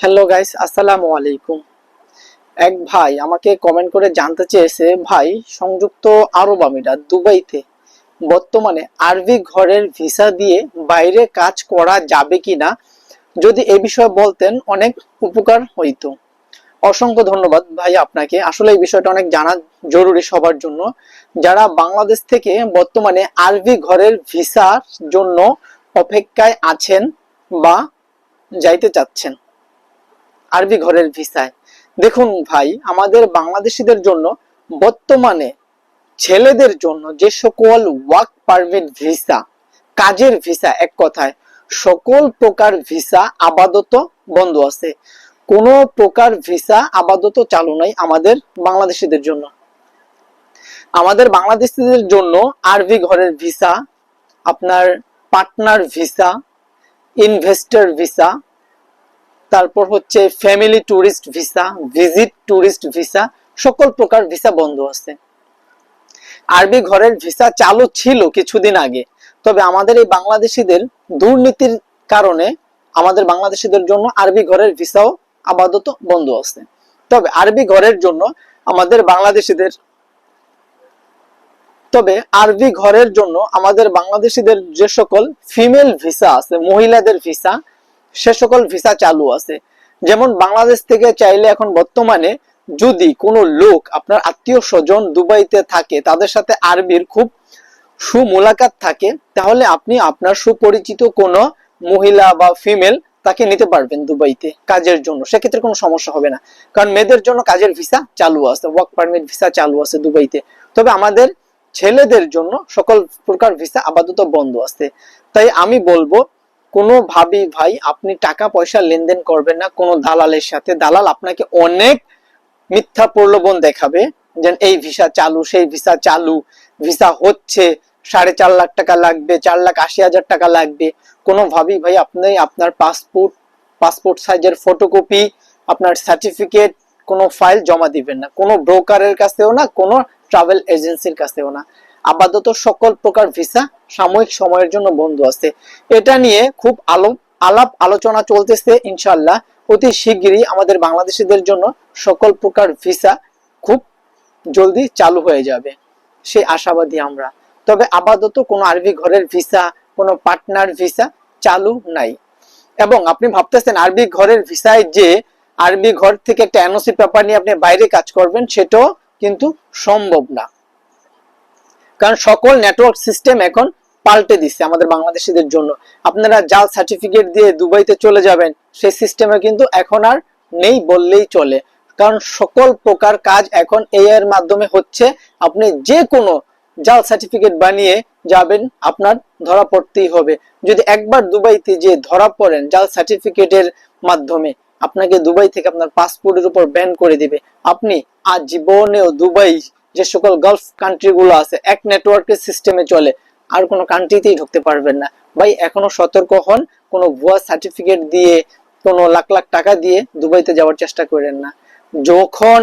Hello guys আসসালামু আলাইকুম এক ভাই আমাকে কমেন্ট করে জানতে চেয়েছে, ভাই, সংযুক্ত আরব আমিরাত, দুবাইতে বর্তমানে আরবি ঘরের ভিসা দিয়ে বাইরে কাজ করা যাবে কিনা? যদি এ বিষয়ে বলতেন, অনেক উপকার হইতো। অসংখ্য ধন্যবাদ ভাই আপনাকে। আসলে এই বিষয়টা অনেক জানা জরুরি সবার জন্য। যারা বাংলাদেশ থেকে বর্তমানে আরবি ঘরের ভিসার জন্য অপেক্ষায় আছেন বা যাইতে চাচ্ছেন আরবি ঘরের ভিসায়। দেখুন ভাই, আমাদের বাংলাদেশিদের জন্য, বর্তমানে ছেলেদের জন্য যে সকল ওয়ার্ক পারমিট ভিসা কাজের ভিসা এক কথায়, সকল প্রকার ভিসা আপাতত বন্ধ আছে। কোনো প্রকার ভিসা আপাতত চালু নাই আমাদের বাংলাদেশিদের জন্য। আমাদের বাংলাদেশিদের জন্য আরবি ঘরের ভিসা আপনার পার্টনার ভিসা ইনভেস্টর ভিসা তারপর হচ্ছে family tourist visa visit tourist visa সকল প্রকার ভিসা বন্ধ আছে। আরবি ঘরের ভিসা চালু ছিল কিছুদিন আগে, তবে আমাদের এই বাংলাদেশিদের দুর্নীতির কারণে আমাদের বাংলাদেশিদের জন্য আরবি ঘরের ভিসাও আপাতত বন্ধ আছে। তবে আরবি ঘরের জন্য আমাদের বাংলাদেশিদের, তবে আরবি ঘরের জন্য আমাদের বাংলাদেশিদের যে সকল ফিমেল ভিসা আছে, মহিলাদের ভিসা সে সকল ভিসা চালু আছে। যেমন বাংলাদেশ থেকে চাইলে এখন বর্তমানে যদি কোনো লোক আপনার আত্মীয় স্বজন দুবাইতে থাকে, তাদের সাথে আরবির খুব সুমুলাকাত থাকে, তাহলে আপনি আপনার সুপরিচিত কোনো মহিলা বা ফিমেল তাকে নিতে পারবেন দুবাইতে কাজের জন্য। সেক্ষেত্রে কোনো সমস্যা হবে না। কারণ মেয়েদের জন্য কাজের ভিসা চালু আছে ওয়ার্ক পারমিট ভিসা চালু আছে দুবাইতে। তবে আমাদের ছেলেদের জন্য সকল প্রকার ভিসা আপাতত বন্ধ আছে। তাই আমি বলব কোনো ভাবি ভাই আপনি টাকা পয়সা লেনদেন করবেন না, কোনো দালালের সাথে। দালাল আপনাকে অনেক মিথ্যা প্রলোভন দেখাবে, যেন এই ভিসা চালু, সেই ভিসা চালু, ভিসা হচ্ছে, সাড়ে চার লাখ টাকা লাগবে, চার লাখ আশি হাজার টাকা লাগবে। কোনো ভাবি ভাই আপনি আপনার পাসপোর্ট পাসপোর্ট সাইজের ফটোকপি, আপনার সার্টিফিকেট, কোনো ফাইল জমা দিবেন না। কোনো ব্রোকারের কাছেও না, কোনো ট্রাভেল এজেন্সির কাছেও না। আপাতত সকল প্রকার ভিসা সাময়িক সময়ের জন্য বন্ধ আছে। এটা নিয়ে খুব আলো, আলাপ আলোচনা চলতেছে ইনশাল্লাহ অতি শিগগিরই আমাদের বাংলাদেশিদের জন্য সকল প্রকার ভিসা খুব জলদি চালু হয়ে যাবে। সেই আশাবাদী আমরা। তবে আপাতত কোনো আরবি ঘরের ভিসা কোনো পার্টনার ভিসা চালু নাই। এবং আপনি ভাবতেছেন আরবি ঘরের ভিসায় যে আরবি ঘর থেকে একটা এনওসি পেপার নিয়ে আপনি বাইরে কাজ করবেন, সেটাও কিন্তু সম্ভব না। কারণ সকল নেটওয়ার্ক সিস্টেম এখন পাল্টে দিচ্ছে আমাদের বাংলাদেশিদের জন্য। আপনারা জাল সার্টিফিকেট দিয়ে দুবাইতে চলে যাবেন, সেই সিস্টেমে কিন্তু এখন আর নেই বললেই চলে। কারণ সকল প্রকার কাজ এখন এ এর মাধ্যমে হচ্ছে। আপনি যে কোনো জাল সার্টিফিকেট বানিয়ে যাবেন, আপনার ধরা পড়তেই হবে। যদি একবার দুবাইতে যে ধরা পড়েন জাল সার্টিফিকেটের মাধ্যমে, আপনাকে দুবাই থেকে আপনার পাসপোর্টের উপর ব্যান করে দিবে। আপনি আজীবনেও দুবাই যে সকল গালফ কান্ট্রিগুলো আছে, এক নেটওয়ার্কের সিস্টেমে চলে, আর কোনো কান্ট্রিতেই ঢুকতে পারবেন না। ভাই, এখনও সতর্ক হন, কোনো ভুয়া সার্টিফিকেট দিয়ে, কোনো লাখ লাখ টাকা দিয়ে দুবাইতে যাওয়ার চেষ্টা করেন না। যখন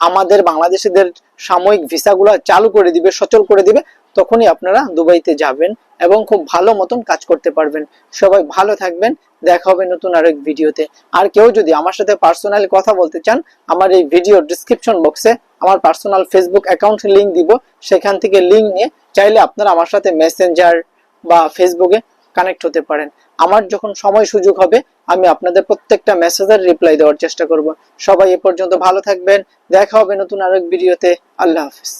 আমাদের বাংলাদেশিদের সাময়িক ভিসাগুলো চালু করে দিবে, সচল করে দিবে তখনই আপনারা দুবাইতে যাবেন এবং খুব ভালো মতন কাজ করতে পারবেন। সবাই ভালো থাকবেন, দেখা হবে নতুন আরেক ভিডিওতে। আর কেউ যদি আমার সাথে পার্সোনালি কথা বলতে চান, আমার এই ভিডিও ডিসক্রিপশন বক্সে আমার পার্সোনাল ফেসবুক অ্যাকাউন্ট লিংক দিব। সেখান থেকে লিংক নিয়ে চাইলে আপনারা আমার সাথে মেসেঞ্জার বা ফেসবুকে কানেক্ট হতে পারেন। আমার যখন সময় সুযোগ হবে, আমি আপনাদের প্রত্যেকটা মেসেজের রিপ্লাই দেওয়ার চেষ্টা করব। সবাই এ পর্যন্ত ভালো থাকবেন, দেখা হবে নতুন আরেক ভিডিওতে আল্লাহ হাফিজ।